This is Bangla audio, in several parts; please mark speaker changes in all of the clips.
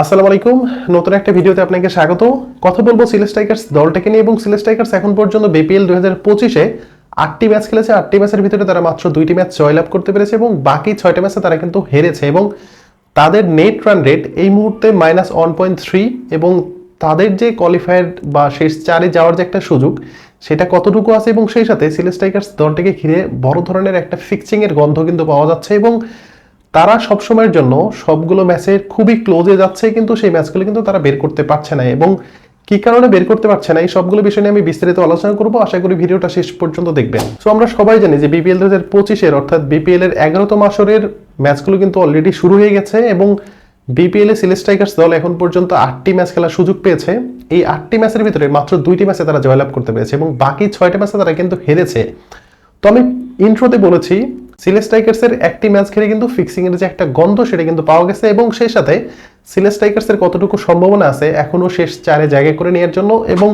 Speaker 1: আসসালামু আলাইকুম। নতুন একটা ভিডিওতে আপনাকে স্বাগত। কথা বলব সিলেস টাইগার্স দলটাকে নিয়ে এবং সিলেস টাইগার্স এখন পর্যন্ত বিপিএল দুই হাজার পঁচিশে আটটি ম্যাচ খেলেছে। আটটি ম্যাচের ভিতরে তারা মাত্র দুইটি ম্যাচ জয়লাভ করতে পেরেছে এবং বাকি ছয়টা ম্যাচে তারা কিন্তু হেরেছে এবং তাদের নেট রান রেট এই মুহূর্তে মাইনাস ওয়ান পয়েন্ট থ্রি এবং তাদের যে কোয়ালিফায়ার বা শেষ চারে যাওয়ার যে একটা সুযোগ, সেটা কতটুকু আছে এবং সেই সাথে সিলেস টাইগার্স দলটাকে ঘিরে বড় ধরনের একটা ফিক্সিংয়ের গন্ধ কিন্তু পাওয়া যাচ্ছে এবং তারা সবসময়ের জন্য সবগুলো ম্যাচের খুবই ক্লোজে যাচ্ছে, কিন্তু সেই ম্যাচগুলো কিন্তু তারা বের করতে পারছে না এবং কি কারণে বের করতে পারছে না, এই সবগুলো বিষয় নিয়ে আমি বিস্তারিত আলোচনা করব। আশা করি ভিডিওটা শেষ পর্যন্ত দেখবেন। সো আমরা সবাই জানি যে বিপিএল দু হাজার পঁচিশের, অর্থাৎ বিপিএল এর এগারোতম আসরের ম্যাচগুলো কিন্তু অলরেডি শুরু হয়ে গেছে এবং বিপিএল এ সিলেস টাইগার্স দল এখন পর্যন্ত আটটি ম্যাচ খেলার সুযোগ পেয়েছে। এই আটটি ম্যাচের ভিতরে মাত্র দুইটি ম্যাচে তারা জয়লাভ করতে পেরেছে এবং বাকি ছয়টা ম্যাচে তারা কিন্তু হেরেছে। তো আমি ইন্ট্রোতে বলেছি সিলেস টাইগার্সের একটি ম্যাচ খেলে কিন্তু ফিক্সিং এর যে একটা গন্ধ সেটা কিন্তু পাওয়া গেছে এবং সেই সাথে সিলেস টাইগার্সের কতটুকু সম্ভাবনা আছে এখনও শেষ চারে জায়গা করে নেওয়ার জন্য এবং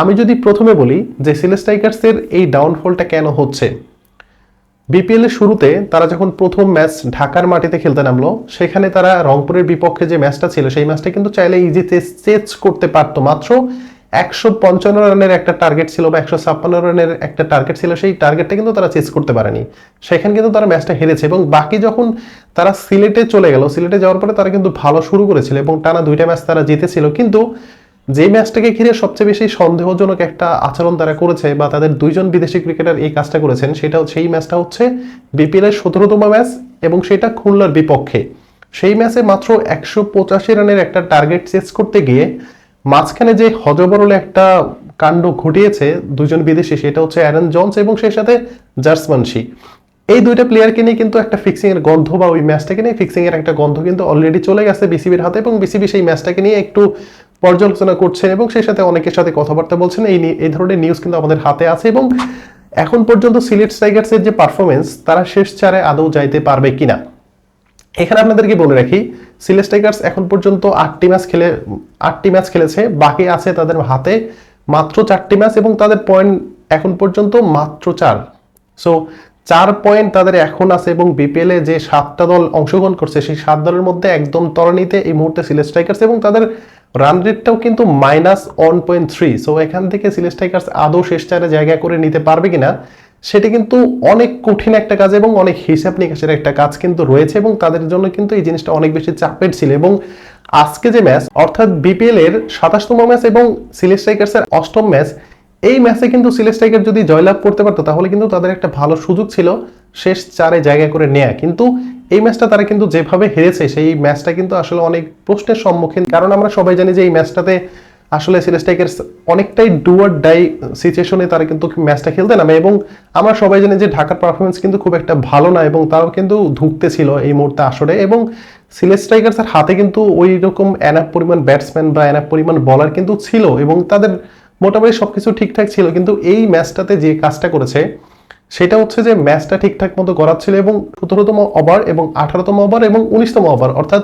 Speaker 1: আমি যদি প্রথমে বলি যে সিলেস টাইগার্সের এই ডাউনফলটা কেন হচ্ছে? বিপিএল এর শুরুতে তারা যখন প্রথম ম্যাচ ঢাকার মাটিতে খেলতে নামলো, সেখানে তারা রংপুরের বিপক্ষে যে ম্যাচটা ছিল, সেই ম্যাচটা কিন্তু চাইলে ইজি চেস করতে পারতো। মাত্র একশো পঞ্চান্ন রানের একটা টার্গেট ছিল বা একশো ছাপ্পান্ন রানের একটা টার্গেট ছিল, সেই টার্গেটটা কিন্তু তারা চেস করতে পারেনি। সেখানে কিন্তু তারা ম্যাচটা হেরেছে এবং বাকি যখন তারা সিলেটে চলে গেল, সিলেটে যাওয়ার পরে তারা কিন্তু ভালো শুরু করেছিল এবং টানা দুইটা ম্যাচ তারা জিতেছিল। কিন্তু যে ম্যাচটাকে ঘিরে সবচেয়ে বেশি সন্দেহজনক একটা আচরণ তারা করেছে বা তাদের দুইজন বিদেশি ক্রিকেটার এই কাজটা করেছেন, সেটা সেই ম্যাচটা হচ্ছে বিপিএল এর সতেরোতম ম্যাচ এবং সেটা খুলনার বিপক্ষে। সেই ম্যাচে মাত্র একশো পঁচাশি রানের একটা টার্গেট চেস করতে গিয়ে মাঝখানে যে হজবরল একটা কাণ্ড ঘটিয়েছে দুজন বিদেশি, সেটা হচ্ছে অ্যারন জনস এবং সেই সাথে জার্সমানসি এই দুইটা প্লেয়ারকে নিয়ে কিন্তু একটা ফিক্সিং এর গন্ধ বা ওই ম্যাচটাকে নিয়ে ফিক্সিং এর একটা গন্ধ কিন্তু অলরেডি চলে গেছে বিসিবির হাতে এবং বিসিবি সেই ম্যাচটাকে নিয়ে একটু পর্যালোচনা করছেন এবং সেই সাথে অনেকের সাথে কথাবার্তা বলছেন। এই এই ধরনের নিউজ কিন্তু আমাদের হাতে আছে এবং এখন পর্যন্ত সিলেট টাইগার্সের যে পারফরমেন্স তারা শেষ চারে আদৌ যাইতে পারবে কিনা? এখানে আপনাদেরকে বলে রাখি সিলেস টাইগার্স এখন পর্যন্ত আটটি ম্যাচ খেলে, আটটি ম্যাচ খেলেছে, বাকি আছে তাদের হাতে মাত্র চারটি ম্যাচ এবং তাদের পয়েন্ট এখন পর্যন্ত মাত্র চার। সো চার পয়েন্ট তাদের এখন আছে এবং বিপিএল এ যে সাতটা দল অংশগ্রহণ করছে, সেই সাত দলের মধ্যে একদম তরণীতে এই মুহূর্তে সিলেস টাইগার্স এবং তাদের রান রেটটাও কিন্তু minus one point three so এখান থেকে সিলেস টাইগার্স আদৌ শেষ চারে জায়গা করে নিতে পারবে কিনা সেটি কিন্তু অনেক কঠিন একটা কাজ এবং অনেক হিসাব নিকাশের একটা কাজ কিন্তু রয়েছে এবং তাদের জন্য কিন্তু এই জিনিসটা অনেক বেশি চাপের ছিল এবং আজকে যে ম্যাচ, অর্থাৎ বিপিএল এর সাতাশতম ম্যাচ এবং সিলেস টাইগার্সের অষ্টম ম্যাচ, এই ম্যাচে কিন্তু সিলেস টাইগার যদি জয়লাভ করতে পারতো, তাহলে কিন্তু তাদের একটা ভালো সুযোগ ছিল শেষ চারে জায়গা করে নেয়া। কিন্তু এই ম্যাচটা তারা কিন্তু যেভাবে হেরেছে, সেই ম্যাচটা কিন্তু আসলে অনেক প্রশ্নের সম্মুখীন। কারণ আমরা সবাই জানি যে এই ম্যাচটাতে আসলে টাইগার্স অনেকটাই ডুয়ার ডাই সিচুয়েশনে তারা কিন্তু ম্যাচটা খেলতে নামে এবং আমরা সবাই জানি যে ঢাকার পারফরমেন্স কিন্তু খুব একটা ভালো না এবং তারাও কিন্তু ধুকতে ছিল এই মুহূর্তে আসরে এবং সিলেস টাইগার্সের হাতে কিন্তু ওই রকম এনাফ পরিমাণ ব্যাটসম্যান বা এনাফ পরিমাণ বলার কিন্তু ছিল এবং তাদের মোটামুটি সবকিছু ঠিকঠাক ছিল কিন্তু এই ম্যাচটাতে যে কাজটা করেছে, সেটা হচ্ছে যে ম্যাচটা ঠিকঠাক মতো করাচ্ছিল এবং সতেরোতম ওভার এবং আঠারোতম ওভার এবং উনিশতম ওভার অর্থাৎ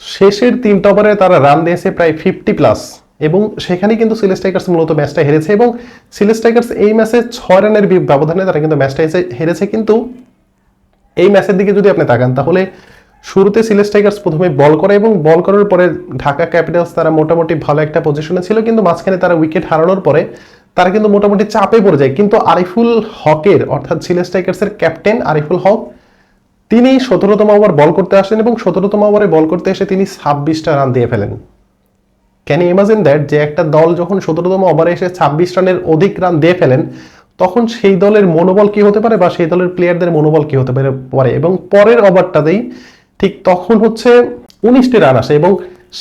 Speaker 1: শেষের তিনটা ওভারে তারা রান দিয়েছে প্রায় ফিফটি প্লাস এবং সেখানে কিন্তু সিলেস টাইগার্স মূলত ম্যাচটা হেরেছে এবং সিলেস টাইগার্স এই ম্যাচে ছয় রানের ব্যবধানে তারা কিন্তু ম্যাচটা হেরেছে- কিন্তু এই ম্যাচের দিকে যদি আপনি তাকান, তাহলে শুরুতে সিলেস টাইগার্স প্রথমে বল করে এবং বল করার পরে ঢাকা ক্যাপিটালস তারা মোটামুটি ভালো একটা পজিশনে ছিল, কিন্তু মাঝখানে তারা উইকেট হারানোর পরে তারা কিন্তু মোটামুটি চাপে পড়ে যায়। কিন্তু আরিফুল হকের, অর্থাৎ সিলেস টাইগার্সের ক্যাপ্টেন আরিফুল হক, তিনি সতেরোতম ওভার বল করতে আসেন এবং সতেরোতম ওভারে বল করতে এসে তিনি ছাব্বিশটা রান দিয়ে ফেলেন। ক্যান ইমাজিন দ্যাট যে একটা দল যখন সতেরোতম ওভারে এসে ছাব্বিশ রানের অধিক রান দিয়ে ফেলেন, তখন সেই দলের মনোবল কি হতে পারে বা সেই দলের প্লেয়ারদের মনোবল কি হতে পারে? পারে এবং পরের ওভারটাতেই ঠিক তখন হচ্ছে উনিশটি রান আসে এবং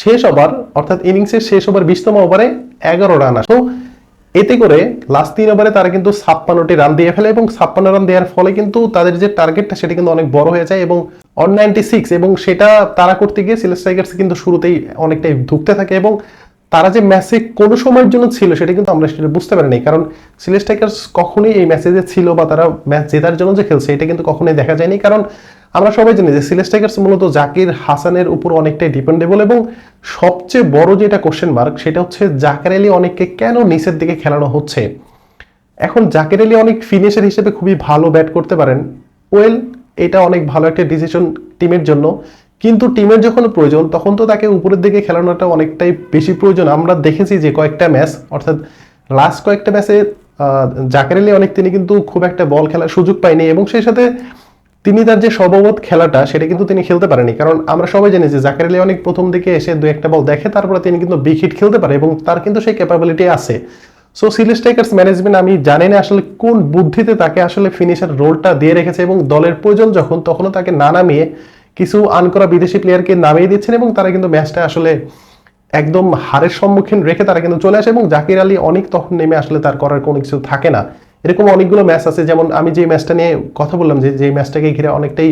Speaker 1: শেষ ওভার, অর্থাৎ ইনিংসের শেষ ওভার বিশতম ওভারে এগারো রান আসে। তো এতে করে লাস্ট তিন ওভারে তারা কিন্তু ছাপ্পান্নটি রান দিয়ে ফেলে এবং ছাপ্পান্ন রান দেওয়ার ফলে কিন্তু তাদের যে টার্গেটটা সেটা কিন্তু অনেক বড় হয়ে যায় এবং অন নাইনটি সিক্স এবং সেটা তারা করতে গিয়ে সিলেস টাইগার্স কিন্তু শুরুতেই অনেকটাই ধুকতে থাকে এবং তারা যে ম্যাচে কোনো সময়ের জন্য ছিল সেটা কিন্তু আমরা সেটা বুঝতে পারিনি। কারণ সিলেস টাইগার্স কখনোই এই ম্যাচে যে ছিল বা তারা ম্যাচ জেতার জন্য যে খেলছে এটা কিন্তু কখনোই দেখা যায়নি। কারণ আমরা সবাই জানি যে সিলেস টাইগার্স মূলত জাকির হাসানের উপর অনেকটাই ডিপেন্ডেবল এবং সবচেয়ে বড় যেটা কোশ্চেন মার্ক সেটা হচ্ছে জাকির আলী অনেককে কেন নিচের দিকে খেলানো হচ্ছে? এখন জাকির আলী অনেক ফিনিশার হিসেবে খুবই ভালো ব্যাট করতে পারেন। ওয়েল এটা অনেক ভালো একটা ডিসিশন টিমের জন্য। কিন্তু টিমের যখন প্রয়োজন, তখন তো তাকে উপরের দিকে খেলানোটা অনেকটাই বেশি প্রয়োজন। আমরা দেখেছি যে কয়েকটা ম্যাচ অর্থাৎ লাস্ট কয়েকটা ম্যাচে জাকের আলী অনেক তিনি কিন্তু খুব একটা বল খেলার সুযোগ পায়নি এবং সেই সাথে তিনি তার যে স্বভাবত খেলাটা, সেটা কিন্তু তিনি খেলতে পারেনি। কারণ আমরা সবাই জানি যে জাকের অনেক প্রথম দিকে এসে দু একটা বল দেখে, তারপরে তিনি কিন্তু বিগ হিট খেলতে পারে এবং তার কিন্তু সেই ক্যাপাবিলিটি আছে। সো সিলি স্ট্রাইকার্স ম্যানেজমেন্ট আমি জানি না আসলে কোন বুদ্ধিতে তাকে আসলে ফিনিশার রোলটা দিয়ে রেখেছে এবং দলের প্রয়োজন যখন, তখনও তাকে না নামিয়ে কিছু আনকরা বিদেশি প্লেয়ারকে নামিয়ে দিচ্ছেন এবং তারা কিন্তু ম্যাচটা আসলে একদম হারের সম্মুখীন রেখে তারা কিন্তু চলে আসে এবং জাকির আলী অনেক তখন নেমে আসলে তার করার কোনো কিছু থাকে না। এরকম অনেকগুলো ম্যাচ আছে, যেমন আমি যে ম্যাচটা নিয়ে কথা বললাম যে যে ম্যাচটাকে ঘিরে অনেকটাই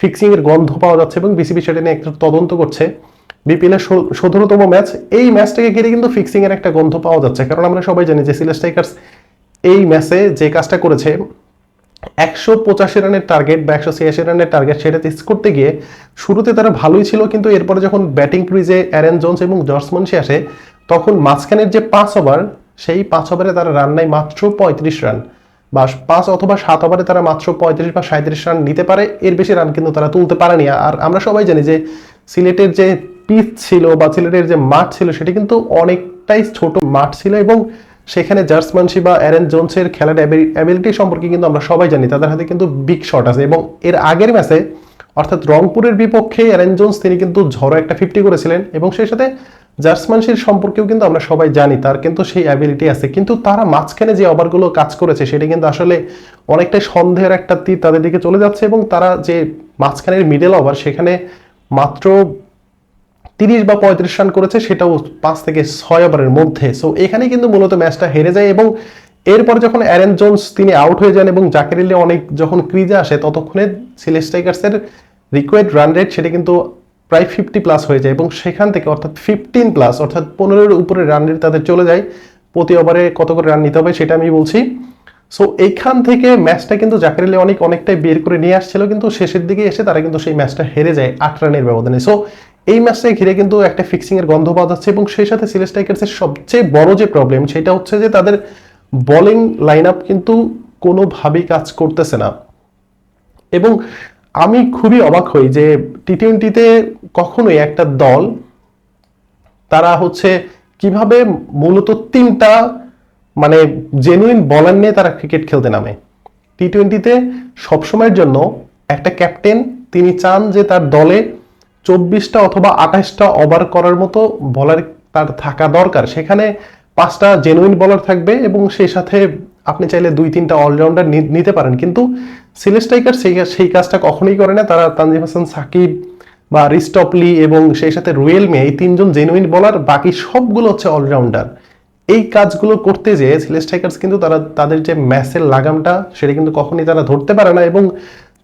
Speaker 1: ফিক্সিংয়ের গন্ধ পাওয়া যাচ্ছে এবং বিসিবি সেটা নিয়ে একটা তদন্ত করছে। বিপিএল এর সতেরোতম ম্যাচ, এই ম্যাচটাকে ঘিরে কিন্তু ফিক্সিং এর একটা গন্ধ পাওয়া যাচ্ছে। কারণ আমরা সবাই জানি যে সিলেস স্ট্রাইকার্স এই ম্যাচে যে কাজটা করেছে, একশো পঁচাশি রানের টার্গেট বা একশো ছিয়াশি রানের টার্গেট সেটা চেস করতে গিয়ে শুরুতে তারা ভালোই ছিল, কিন্তু এরপরে যখন ব্যাটিং ক্রিজে অ্যারেন জোন্স এবং জর্জ মনসি আসে, তখন মাঝখানের যে পাঁচ ওভার সেই পাঁচ ওভারে তারা রান নেয় মাত্র পঁয়ত্রিশ রান। বা পাঁচ অথবা সাত ওভারে তারা মাত্র পঁয়ত্রিশ বা সাঁত্রিশ রান নিতে পারে, এর বেশি রান কিন্তু তারা তুলতে পারেনি। আর আমরা সবাই জানি যে সিলেটের যে পিচ ছিল বা সিলেটের যে মাঠ ছিল সেটি কিন্তু অনেকটাই ছোট মাঠ ছিল এবং সেখানে জার্সমানসি বা অ্যারেন জোনসের খেলার অ্যাবিলিটি সম্পর্কে কিন্তু আমরা সবাই জানি। তাদের হাতে কিন্তু বিগ শট আছে এবং এর আগের ম্যাচে অর্থাৎ রংপুরের বিপক্ষে অ্যারেন জোন্স তিনি কিন্তু ঝড়ো একটা ফিফটি করেছিলেন এবং সেই সাথে জার্সমানসির সম্পর্কেও কিন্তু আমরা সবাই জানি, তার কিন্তু সেই অ্যাবিলিটি আছে। কিন্তু তারা মাঝখানে যে ওভারগুলো কাজ করেছে সেটি কিন্তু আসলে অনেকটাই সন্দেহের একটা তীর তাদের দিকে চলে যাচ্ছে এবং তারা যে মাঝখানের মিডল ওভার সেখানে মাত্র তিরিশ বা পঁয়ত্রিশ রান করেছে, সেটাও পাঁচ থেকে ছয় ওভারের মধ্যে। সো এখানে কিন্তু মূলত ম্যাচটা হেরে যায় এবং এরপর যখন অ্যারেন জোন্স তিনি আউট হয়ে যান এবং জাকের আলী অনেক যখন ক্রিজে আসে, ততক্ষণে সিলে টাইগার্সের রিকোয়ার্ড রান রেট সেটা কিন্তু প্রায় ফিফটি প্লাস হয়ে যায় এবং সেখান থেকে অর্থাৎ ফিফটিন প্লাস অর্থাৎ পনেরোর উপরে রান রেট তাদের চলে যায়। প্রতি ওভারে কত করে রান নিতে হবে সেটা আমি বলছি। সো এইখান থেকে ম্যাচটা কিন্তু জাকের অনেক, অনেকটাই বের করে নিয়ে আসছিল, কিন্তু শেষের দিকে এসে তারা কিন্তু সেই ম্যাচটা হেরে যায় আট রানের ব্যবধানে। সো এই ম্যাচটাকে ঘিরে কিন্তু একটা ফিক্সিং এর গন্ধ পাওয়া যাচ্ছে এবং সেই সাথে সিলেস টাইগার্সের সবচেয়ে বড় যে প্রবলেম সেটা হচ্ছে যে তাদের বোলিং লাইন আপ কিন্তু কোনোভাবেই কাজ করতেছে না। এবং আমি খুবই অবাক হই যে টি টোয়েন্টিতে কখনোই একটা দল তারা হচ্ছে কীভাবে মূলত তিনটা মানে জেনুইন বলার নিয়ে তারা ক্রিকেট খেলতে নামে। টি টোয়েন্টিতে সবসময়ের জন্য একটা ক্যাপ্টেন তিনি চান যে তার দলে চব্বিশটা অথবা আঠাশটা ওভার করার মতো বলার তার থাকা দরকার। সেখানে পাঁচটা জেনুইন বলার থাকবে এবং সেই সাথে আপনি চাইলে দুই, তিনটা অলরাউন্ডার নিতে পারেন। কিন্তু সিলেস্টাইকার সেই সেই কাজটা কখনোই করে না। তারা তানজিম হাসান, সাকিব বা রিস্টপলি এবং সেই সাথে রুয়েল মে, এই তিনজন জেনুইন বলার বাকি সবগুলো হচ্ছে অলরাউন্ডার এই কাজগুলো করতে যেয়ে সিলেস্টাইকার্স কিন্তু তারা, তাদের যে ম্যাচের লাগামটা, সেটা কিন্তু কখনই তারা ধরতে পারে না এবং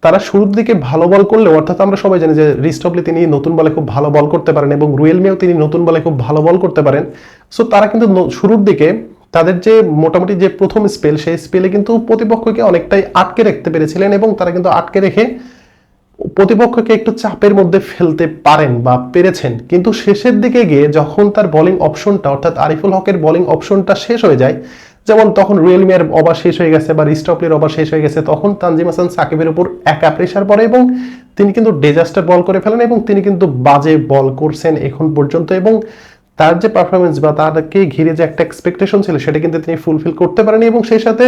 Speaker 1: তারা শুরুর দিকে ভালো বল করলে অর্থাৎ আমরা সবাই জানি যে রিস্টপলি তিনি নতুন বলে খুব ভালো বল করতে পারেন এবং রুয়েল মেও তিনি নতুন বলে খুব ভালো বল করতে পারেন। সো তারা কিন্তু শুরুর দিকে তাদের যে মোটামুটি যে প্রথম স্পেল, সেই স্পেলে কিন্তু প্রতিপক্ষকে অনেকটাই আটকে রাখতে পেরেছিলেন এবং তারা কিন্তু আটকে রেখে প্রতিপক্ষকে একটু চাপের মধ্যে ফেলতে পারেন বা পেরেছেন। কিন্তু শেষের দিকে গিয়ে যখন তার বোলিং অপশনটা অর্থাৎ আরিফুল হকের বোলিং অপশনটা শেষ হয়ে যায় যেমন তখন রিয়েলমিয়ার ওভার শেষ হয়ে গেছে বা রিস্টপলির ওভার শেষ হয়ে গেছে, তখন তানজিম হাসান সাকিবের উপর একা প্রেশার পড়ে এবং তিনি কিন্তু ডেজাস্টার বল করে ফেলেন এবং তিনি কিন্তু বাজে বল করছেন এখন পর্যন্ত এবং তার যে পারফরমেন্স বা তারকে ঘিরে যে একটা এক্সপেকটেশন ছিল, সেটা কিন্তু তিনি ফুলফিল করতে পারেনি এবং সেই সাথে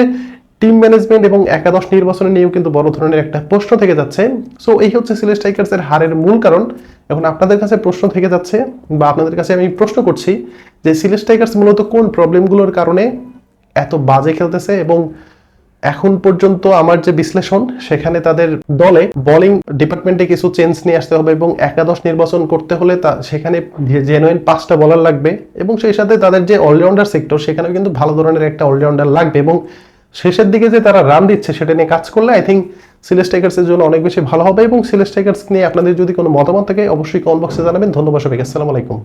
Speaker 1: টিম ম্যানেজমেন্ট এবং একাদশ নির্বাচনে নিয়েও কিন্তু বড় ধরনের একটা প্রশ্ন থেকে যাচ্ছে। সো এই হচ্ছে সিলেট স্ট্রাইকার্সের হারের মূল কারণ। এখন আপনাদের কাছে প্রশ্ন থেকে যাচ্ছে বা আপনাদের কাছে আমি প্রশ্ন করছি যে সিলেট স্ট্রাইকার্স মূলত কোন প্রবলেমগুলোর কারণে এত বাজে খেলতেছে এবং এখন পর্যন্ত আমার যে বিশ্লেষণ, সেখানে তাদের দলে বোলিং ডিপার্টমেন্টে কিছু চেঞ্জ নিয়ে আসতে হবে এবং একাদশ নির্বাচন করতে হলে তা, সেখানে জেনুইন পাঁচটা বলার লাগবে এবং সেই সাথে তাদের যে অলরাউন্ডার সেক্টর সেখানেও কিন্তু ভালো ধরনের একটা অলরাউন্ডার লাগবে এবং শেষের দিকে যে তারা রান দিচ্ছে, সেটা নিয়ে কাজ করলে আই থিঙ্ক সিলেস টাইগার্সের জন্য অনেক বেশি ভালো হবে এবং সিলেস টাইগার্স নিয়ে আপনাদের যদি কোনো মতামত থাকে, অবশ্যই কমেন্ট বক্সে জানাবেন। ধন্যবাদ সবাইকে। আসসালামু আলাইকুম।